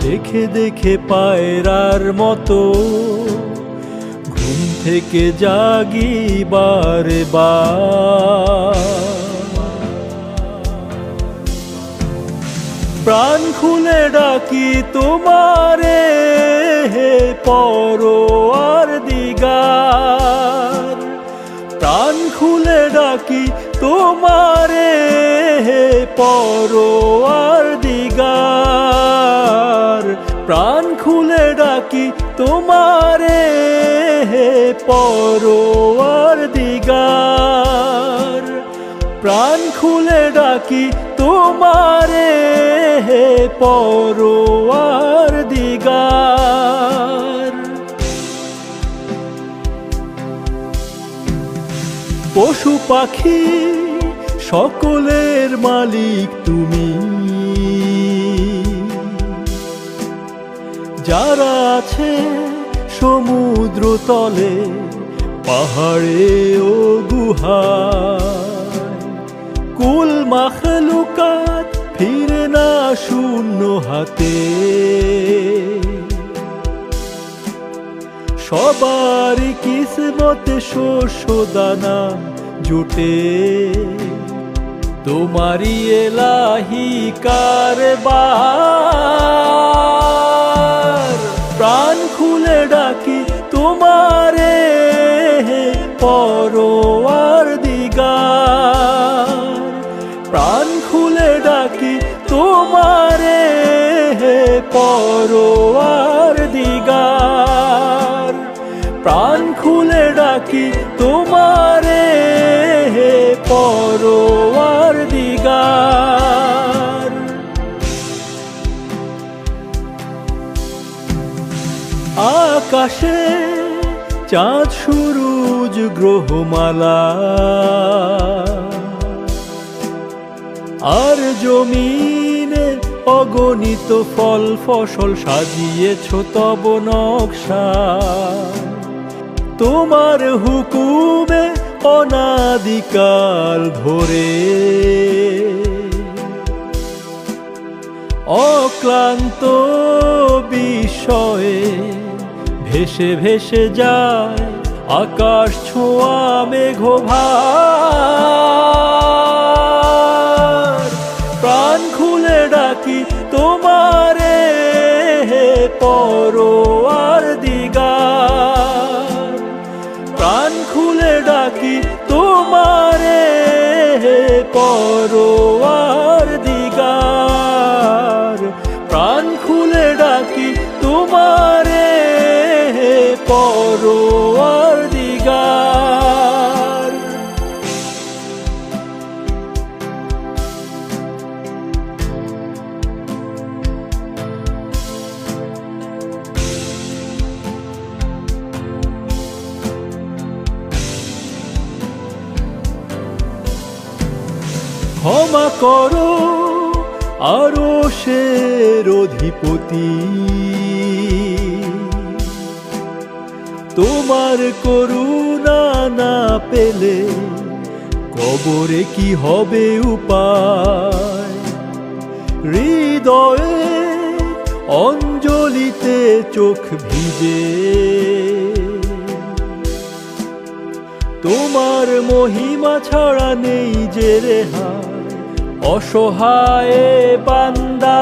দেখে দেখে পায়রার মতো। ঘুম থেকে জাগি বার প্রাণ খুলে ডাকি তোমারে, হে পরোয়ার দিগার। প্রাণ খুলে ডাকি তোমারে, হে পরোয়ার ডাকি তোমারে হে পরোয়ার দিগার? প্রাণ খুলে ডাকি তোমারে হে পরোয়ার দিগার। পশু পাখি সকলের মালিক তুমি। যারা আছে সমুদ্র তলে, পাহাড়ে ও গুহা কুল মাখলুকাত ফিরে না শূন্য হাতে। সবার কিসমতে শস্য দানা জুটে। তোমারি এলাহি কারবার। খুলে ডাকি তোমারে পরোয়ার দিগার। প্রাণ খুলে ডাকি তোমারে পরোয়ার দিগার। প্রাণ খুলে ডাকি তোমারে পরোয়ার আকাশে চাঁদ সুরুজ গ্রহমালা। আর জমিনে অগণিত ফল ফসল সাজিয়েছ তব নকশা। তোমার হুকুমে অনাদিকাল ধরে অক্লান্ত বিষয়ে ভেসে ভেসে যায় আকাশ ছোঁয়া মেঘভার। পরোয়ার দিগার। ক্ষমা করো আরও শের অধিপতি। তোমার করুণা না পেলে কবরে কি হবে উপায়? হৃদয়ে অঞ্জলিতে চোখ ভিজে তোমার মহিমা ছাড়া নেই যে রেহা, অসহায় বান্দা।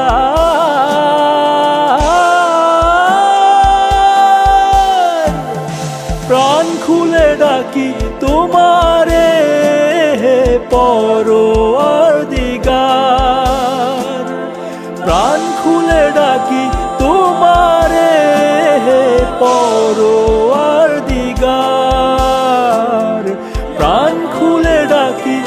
প্রাণ খুলে ডাকি তোমারে পরোয়ার দিগার। প্রাণ খুলে ডাকি তোমারে পরোয়ার দিগার। প্রাণ খুলে ডাকি